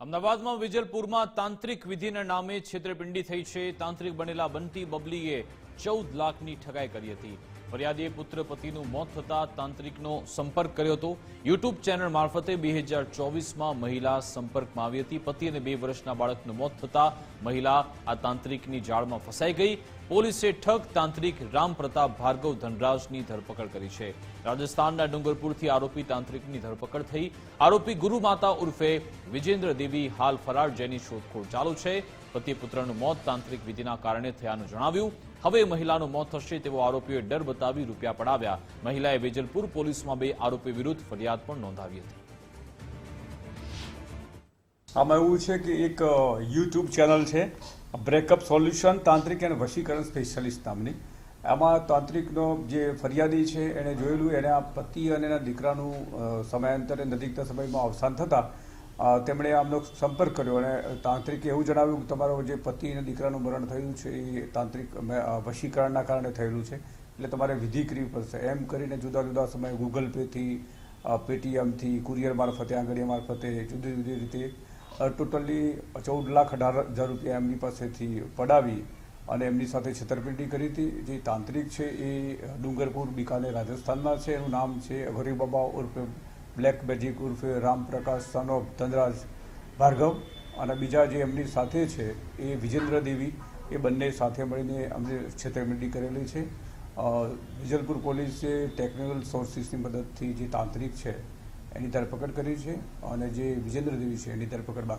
અમદાવાદમાં વિજલપુરમાં તાંત્રિક વિધિના નામે છેતરપિંડી થઈ છે. તાંત્રિક બનેલા બંટી બબલીએ ચૌદ લાખની ઠગાઈ કરી હતી. ફરિયાદીએ પુત્ર પતિનું મોત થતા તાંત્રિકનો સંપર્ક કર્યો હતો. યુટ્યુબ ચેનલ મારફતે બે હજાર ચોવીસમાં મહિલા સંપર્કમાં આવી હતી. પતિ અને બે વર્ષના બાળકનું મોત થતાં મહિલા આ તાંત્રિકની જાળમાં ફસાઈ ગઈ. પોલીસે ઠગ તાંત્રિક રામ પ્રતાપ ભાર્ગવ ધનરાજની ધરપકડ કરી છે. રાજસ્થાનના ડુંગરપુરથી આરોપી તાંત્રિકની ધરપકડ થઈ. આરોપી ગુરુમાતા ઉર્ફે વિજેન્દ્ર દેવી હાલ ફરાર, જેની શોધખોળ ચાલુ છે. પતિ પુત્રનું મોત તાંત્રિક વિધિના કારણે થયાનું જણાવ્યું. હવે મહિલાનું મોત થશે તેવો આરોપીઓએ ડર બતાવી રૂપિયા પડાવ્યા. મહિલાએ વેજલપુર પોલીસમાં બે આરોપી વિરુદ્ધ ફરિયાદ પણ નોંધાવી હતી. આમાં એવું છે કે એક યુટ્યુબ ચેનલ છે, breakup solution tantrik and vashikaran specialist નામની. આમાં તાંત્રિકનો જે ફરિયાદી છે, એણે જોયેલું એને પતિ અને એના દીકરાનું સમયાંતરે નજીકના સમયમાં અવસાન થતાં તેમણે આમનો સંપર્ક કર્યો અને તાંત્રિકે એવું જણાવ્યું કે તમારો જે પતિ અને દીકરાનું મરણ થયું છે, એ તાંત્રિક વશીકરણના કારણે થયેલું છે. એટલે તમારે વિધિ કરવી પડશે. એમ કરીને જુદા જુદા સમયે ગૂગલ પેથી પેટીએમથી કુરિયર મારફતે આંગળીયા મારફતે જુદી જુદી રીતે ટોટલી ચૌદ લાખ અઢાર હજાર રૂપિયા એમની પાસેથી પડાવી અને એમની સાથે છેતરપિંડી કરી હતી. જે તાંત્રિક છે એ ડુંગરપુર, બિકાનેર, રાજસ્થાનના છે. એનું નામ છે હરિબાબા ઉર્ફે બ્લેક મેજિક ઉર્ફે રામપ્રકાશ સન ધનરાજ ભાર્ગવ અને બીજા જે એમની સાથે છે એ વિજેન્દ્ર દેવી, એ બંને સાથે મળીને અમને છેતરપિંડી કરેલી છે. વિજલપુર પોલીસે ટેકનિકલ સોર્સિસની મદદથી જે તાંત્રિક છે એની ધરપકડ કરી છે અને જે વિજેન્દ્ર દેવી છે એની ધરપકડ બાકી